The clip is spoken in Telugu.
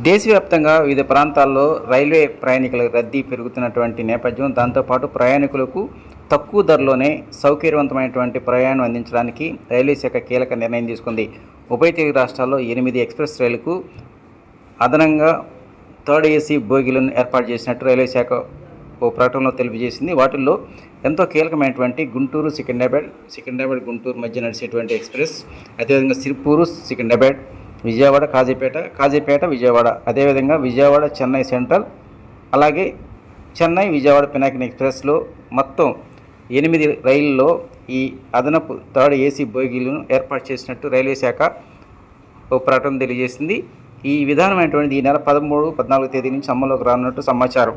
దేశవ్యాప్తంగా వివిధ ప్రాంతాల్లో రైల్వే ప్రయాణికుల రద్దీ పెరుగుతున్నటువంటి నేపథ్యం దాంతోపాటు ప్రయాణికులకు తక్కువ ధరలోనే సౌకర్యవంతమైనటువంటి ప్రయాణం అందించడానికి రైల్వే శాఖ కీలక నిర్ణయం తీసుకుంది. ఉభయ తెలుగు రాష్ట్రాల్లో ఎనిమిది ఎక్స్ప్రెస్ రైలుకు అదనంగా థర్డ్ ఏసీ బోగీలను ఏర్పాటు చేసినట్టు రైల్వే శాఖ ఓ ప్రకటనలో తెలియజేసింది. వాటిల్లో ఎంతో కీలకమైనటువంటి గుంటూరు సికింద్రాబాద్ సికింద్రాబాద్ గుంటూరు మధ్య నడిచేటువంటి ఎక్స్ప్రెస్ అదేవిధంగా సిరిపూరు సికింద్రాబాద్ విజయవాడ కాజీపేట కాజీపేట విజయవాడ. అదేవిధంగా విజయవాడ చెన్నై సెంట్రల్ అలాగే చెన్నై విజయవాడ పినాకిన్ ఎక్స్ప్రెస్లో మొత్తం ఎనిమిది రైళ్ళలో ఈ అదనపు థర్డ్ ఏసీ బోగీలను ఏర్పాటు చేసినట్టు రైల్వే శాఖ ఓ ప్రకటన తెలియజేసింది. ఈ విధానమైనటువంటిది ఈ నెల పదమూడు పద్నాలుగు తేదీ నుంచి అమల్లోకి రానున్నట్టు సమాచారం.